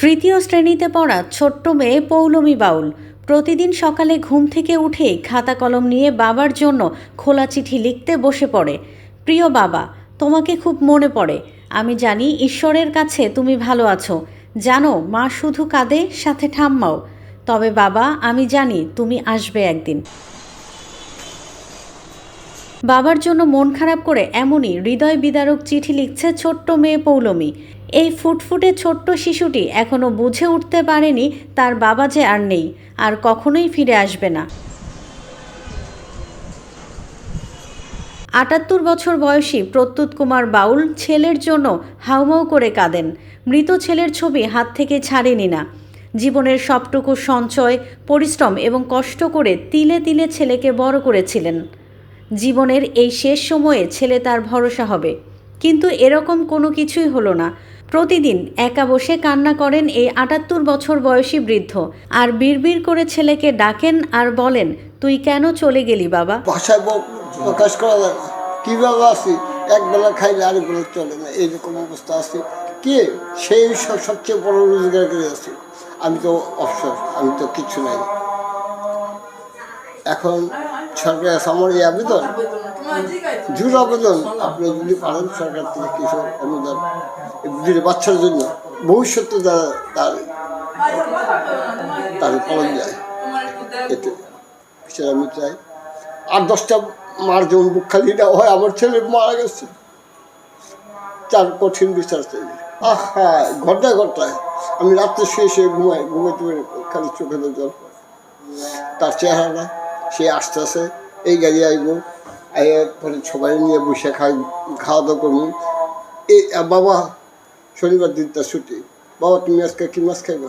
তৃতীয় শ্রেণীতে পড়া ছোট্ট মেয়ে পৌলমি বাউল। প্রতিদিন সকালে ঘুম থেকে উঠেই খাতা কলম নিয়ে বাবার জন্য খোলা চিঠি লিখতে বসে পড়ে। প্রিয় বাবা, তোমাকে খুব মনে পড়ে। আমি জানি ঈশ্বরের কাছে তুমি ভালো আছো। জানো, মা শুধু কাঁদে, সাথে ঠাম্মাও। তবে বাবা, আমি জানি তুমি আসবে একদিন। বাবার জন্য মন খারাপ করে এমনই হৃদয় বিদারক চিঠি লিখছে ছোট্ট মেয়ে পৌলমী। এই ফুটফুটে ছোট্ট শিশুটি এখনও বুঝে উঠতে পারেনি তার বাবা যে আর নেই, আর কখনোই ফিরে আসবে না। আটাত্তর বছর বয়সী প্রত্যুৎ কুমার বাউল ছেলের জন্য হাউমাউ করে কাঁদেন। মৃত ছেলের ছবি হাত থেকে ছাড়েনি না। জীবনের সবটুকু সঞ্চয়, পরিশ্রম এবং কষ্ট করে তিলে তিলে ছেলেকে বড় করেছিলেন। জীবনের এই শেষ সময়ে ছেলে তার ভরসা হবে। কিন্তু এরকম কোনো কিছুই হলো না। প্রতিদিন একা বসে কান্না করেন এই আটাত্তর বছর বয়সী বৃদ্ধ। আর বিড়বিড় করে ছেলেকে ডাকেন আর বলেন, তুই কেন চলে গেলি বাবা? ভাষায় প্রকাশ করা যায় না। কীভাবে আছি? একবেলা খাইলে আরেক বেলা চলে না এইরকম অবস্থা আছে। কে? সেই সব সবচেয়ে বড় রোজগার করে আছে। আমি তো অবসর আমি তো কিচ্ছু নাই। এখন সরকার কাছে আমার আবেদন? জোর আবেদন আপনি যদি পারেন সরকার থেকে কিছু অনুদান দুটো বাচ্চার জন্য ভবিষ্যতে তারা তার তার ফলন যায়। এতে সেটা আমি চাই। আর দশটা মার যেমন বুক খালি না হয়, আমার ছেলে মারা গেছে। তার কঠিন বিচার চাই। হ্যাঁ ঘন্টায় ঘন্টায়। আমি রাত্রে শুয়ে শুয়ে ঘুমাই, ঘুমাইতে পারি খালি চোখে জল তার চেহারা সে আসতেছে এই গাড়ি আইব পরে সবাই নিয়ে বসে খাই খাওয়া দাওয়া করুন এই বাবা, শনিবার দিনটা ছুটি। বাবা, তুমি আজকে কি মাছ খাইবা?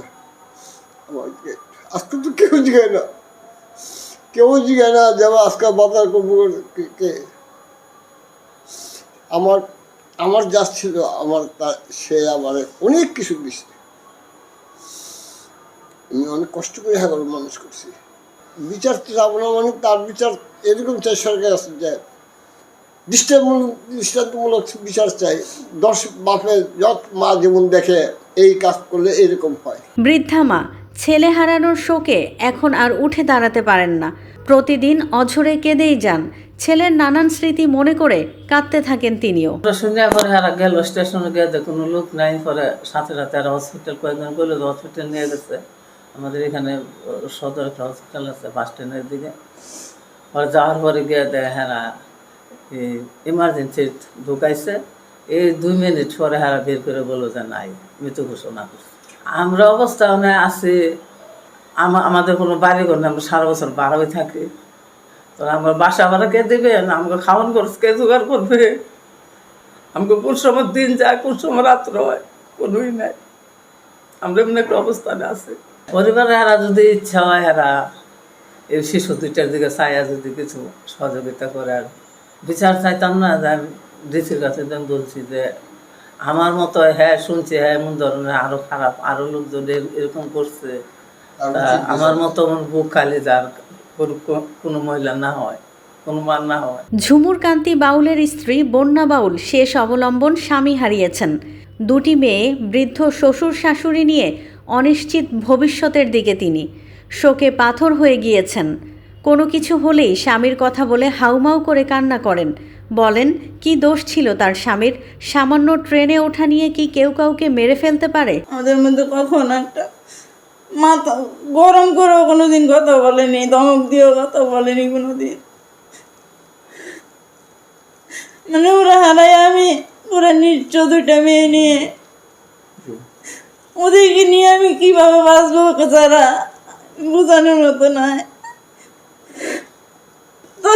আজকে তো কেউ জিগায় না। কেউ জিগায় না যে আজকে বাজার করব কে- আমার আমার যা ছিল, আমার তা, সে আমার অনেক কিছু দিছে। আমি অনেক কষ্ট করে হ্যাঁ মানুষ করছি। বিচার তো যাব না মানে তার বিচার এরকম চাই সরকার আছে যে দৃষ্টামূলক দৃষ্টান্তমূলক বিচার চাই। দশ বাপে যত মা যেমন দেখে এই কাজ করলে এরকম হয়। বৃদ্ধা মা ছেলে হারানোর শোকে এখন আর উঠে দাঁড়াতে পারেন না। প্রতিদিন অঝরে কেঁদেই যান। ছেলের নানান স্মৃতি মনে করে কাঁদতে থাকেন তিনিও। শুনে পরে আর গেল স্টেশনে গিয়ে কোনো লোক নাই পরে সাথে রাতে আর হসপিটাল কয়েকজন যে হসপিটাল নিয়ে গেছে। আমাদের এখানে সদর একটা হসপিটাল আছে বাস স্ট্যান্ডের দিকে। পরে যাওয়ার পরে গিয়ে দেখে হ্যাঁ ইমার্জেন্সি ঢুকাইছে। এই দুই মিনিট পরে হারা বের করে বলল যে, নাই মৃত ঘোষণা করছে। আমরা অবস্থা মানে আছি আমাদের কোনো বাড়ি ঘর আমরা সারা বছর বাড়াবে থাকি। তো আমার বাসা ভাড়া কে দেবে? না, আমাকে খাওয়ান খরচ কে জোগাড় করবে? আমাকে কোন সময় দিন যায় কোন সময় রাত্র হয়, কোনোই নাই। আমরা এমন একটা অবস্থানে আছি। পরিবারে এরা যদি ইচ্ছা হয় এরা এই শিশু দুইটার দিকে চাইয়া যদি কিছু সহযোগিতা করে আর বিচার চাইতাম না যে ডিসির কাছে যে আমি বলছি যে আমার মতো হ্যাঁ শুনছি হ্যাঁ এমন ধরনের আরও খারাপ আরও লোকজন এরকম করছে। আমার মতো বুক খালি যার কোনো- কোনো মহিলা না হয় কোনো না হয়। ঝুমুর কান্তি বাউলের স্ত্রী বন্যা বাউল শেষ অবলম্বন স্বামী হারিয়েছেন। দুটি মেয়ে বৃদ্ধ শ্বশুর শাশুড়ি নিয়ে অনিশ্চিত ভবিষ্যতের দিকে তিনি। শোকে পাথর হয়ে গিয়েছেন। কোনো কিছু হলেই স্বামীর কথা বলে হাউমাউ করে কান্না করেন। বলেন, কি দোষ ছিল তার স্বামীর? সামান্য ট্রেনে ওঠা নিয়ে কি কেউ কাউকে মেরে ফেলতে পারে? আমাদের মধ্যে কখন একটা মাথা গরম করেও কোনো দিন কথা বলেনি, ধমক দিয়েও কথা বলেনি কোনো দিন মানে ওরা হারাই আমি, ওরা নিচ্ছ দুইটা মেয়ে নিয়ে ওদেরকে নিয়ে আমি কীভাবে বাঁচবো যারা বোঝানোর মতো নয়। তো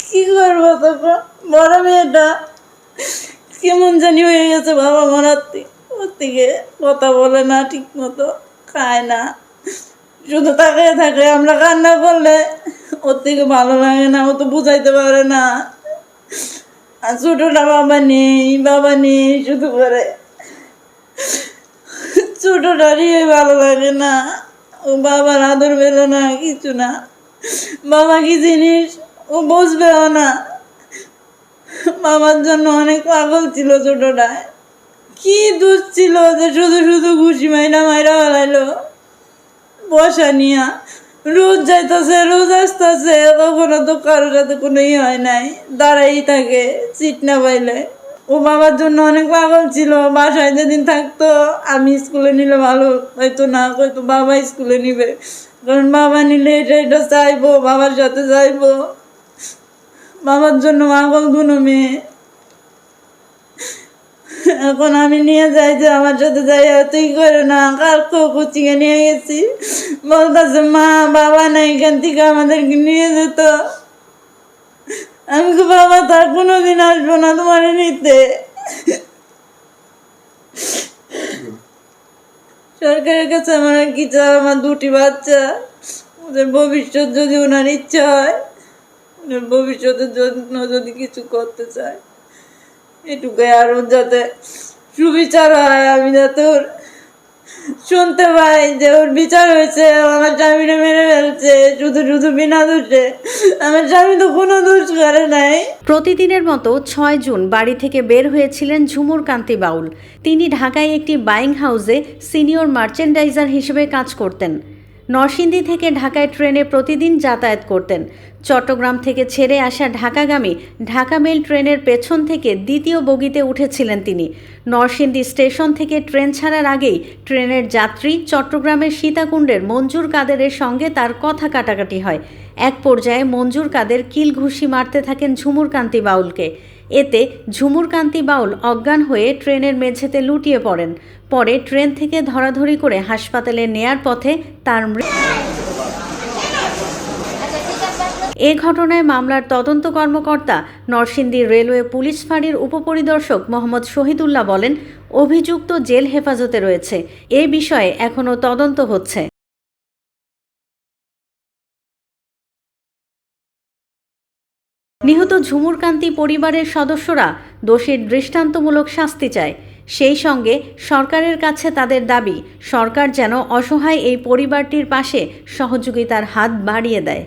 কি করব তখন বড় মেয়েটা কেমন জানি হয়ে গেছে বাবা মারার ওর থেকে কথা বলে না ঠিক মতো খায় না। শুধু তাকায় থাকে, আমরা কান্না করলে ওর থেকে ভালো লাগে না, ও তো বুঝাইতে পারে না। আর ছোটোটা বাবা নেই বাবা নেই শুধু করে। ছোটোটারই ভালো লাগে না। ও বাবার আদর পেল না, কিছু না। বাবা কি জিনিস? ও বুঝবেও না। বাবার জন্য অনেক পাগল ছিল ছোটটায় কি দোষ ছিল যে শুধু শুধু ঘুষি মাইরা মাইরা ফেলাইলো বসা নিয়া। রোজ যাইতাছে, রোজ আসতেছে। কখনো তো কারোর সাথে কোনো ই হয় নাই। দাঁড়াই থাকে সিট না পাইলে। ও বাবার জন্য অনেক পাগল ছিল বাসায় যেদিন থাকতো, আমি স্কুলে নিলে ভালো হয়তো না, হয়তো বাবা স্কুলে নিবে। কারণ বাবা নিলে এটা এটা চাইব, বাবার সাথে চাইব। বাবার জন্য পাগল দুনো মেয়ে। এখন আমি নিয়ে যাই যে আমার সাথে যাই তুই করে না কালকেও কোচিংয়ে নিয়ে গেছি। বলতেছে, মা, বাবা না এখান থেকে আমাদেরকে নিয়ে যেত। আমি তো বাবা তার কোনোদিন আসব না তোমার নিতে। সরকারের কাছে আমার কি চাই? আমার দুটি বাচ্চা। ওদের ভবিষ্যৎ যদি ওনার ইচ্ছা হয় ওনার ভবিষ্যতের জন্য যদি কিছু করতে চায়, এটুকুই আর ওর যাতে সুবিচার হয় আমি যাতে ওর শুনতে পাই যে ওর বিচার হয়েছে আমার স্বামীরে মেরে ফেলছে, শুধু শুধু বিনা দোষে। আমার স্বামী তো কোনো দোষ করে নাই। প্রতিদিনের মতো ছয় জুন বাড়ি থেকে বের হয়েছিলেন ঝুমুর কান্তি বাউল। তিনি ঢাকায় একটি বাইং হাউসে সিনিয়র মার্চেন্ডাইজার হিসেবে কাজ করতেন। নরসিংদী থেকে ঢাকায় ট্রেনে প্রতিদিন যাতায়াত করতেন। চট্টগ্রাম থেকে ছেড়ে আসা ঢাকাগামী ঢাকা মেল ট্রেনের পেছন থেকে দ্বিতীয় বগিতে উঠেছিলেন তিনি। নরসিংদী স্টেশন থেকে ট্রেন ছাড়ার আগেই ট্রেনের যাত্রী চট্টগ্রামের সীতাকুণ্ডের মঞ্জুর কাদেরের সঙ্গে তার কথা কাটাকাটি হয়। এক পর্যায়ে মঞ্জুর কাদের কিল ঘুষি মারতে থাকেন ঝুমুর কান্তি বাউলকে। এতে ঝুমুর কান্তি বাউল অজ্ঞান হয়ে ট্রেনের মেঝেতে লুটিয়ে পড়েন। পরে ট্রেন থেকে ধরাধরি করে হাসপাতালে নেয়ার পথে তার এ ঘটনায় মামলার তদন্ত কর্মকর্তা নরসিংদী রেলওয়ে পুলিশ ফাঁড়ির উপপরিদর্শক মোহাম্মদ শহীদুল্লাহ বলেন, অভিযুক্ত জেল হেফাজতে রয়েছে। এ বিষয়ে এখনও তদন্ত হচ্ছে। নিহত ঝুমুরকান্তি পরিবারের সদস্যরা দোষীর দৃষ্টান্তমূলক শাস্তি চায়। সেই সঙ্গে সরকারের কাছে তাদের দাবি, সরকার যেন অসহায় এই পরিবারটির পাশে সহযোগিতার হাত বাড়িয়ে দেয়।